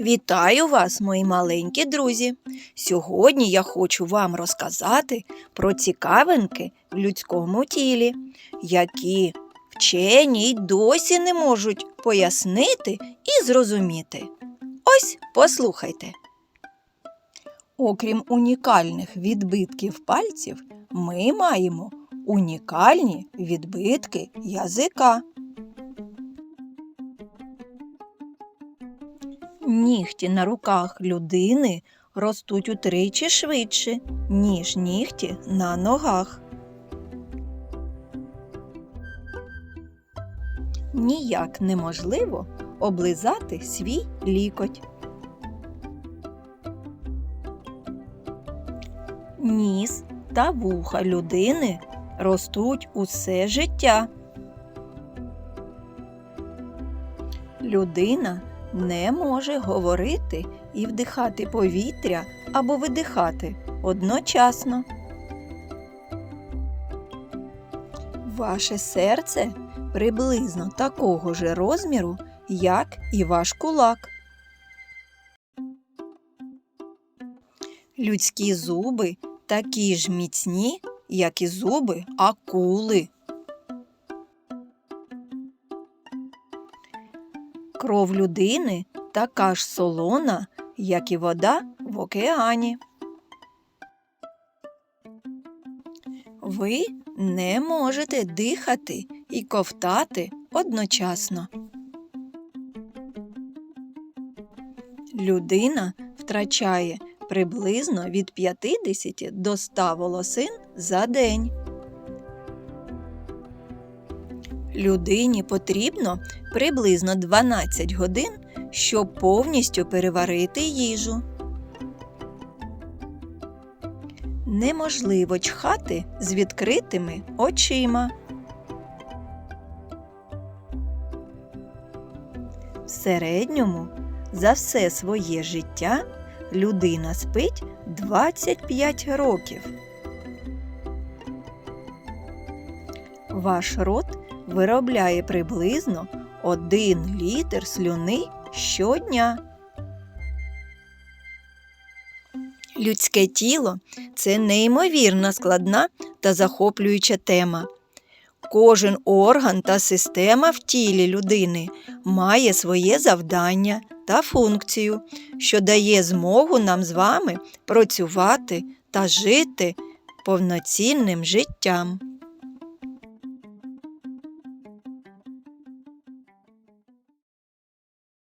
Вітаю вас, мої маленькі друзі! Сьогодні я хочу вам розказати про цікавинки в людському тілі, які вчені й досі не можуть пояснити і зрозуміти. Ось послухайте. Окрім унікальних відбитків пальців, ми маємо унікальні відбитки язика. Нігті на руках людини ростуть утричі швидше, ніж нігті на ногах. Ніяк неможливо облизати свій лікоть. Ніс та вуха людини ростуть усе життя. Людина не може говорити і вдихати повітря або видихати одночасно. Ваше серце приблизно такого ж розміру, як і ваш кулак. Людські зуби такі ж міцні, як і зуби акули. Кров людини така ж солона, як і вода в океані. Ви не можете дихати і ковтати одночасно. Людина втрачає приблизно від 50 до 100 волосин за день. Людині потрібно приблизно 12 годин, щоб повністю переварити їжу. Неможливо чхати з відкритими очима. В середньому за все своє життя людина спить 25 років. Ваш рот виробляє приблизно 1 літр слюни щодня. Людське тіло це неймовірно складна та захоплююча тема. Кожен орган та система в тілі людини має своє завдання та функцію, що дає змогу нам з вами працювати та жити повноцінним життям.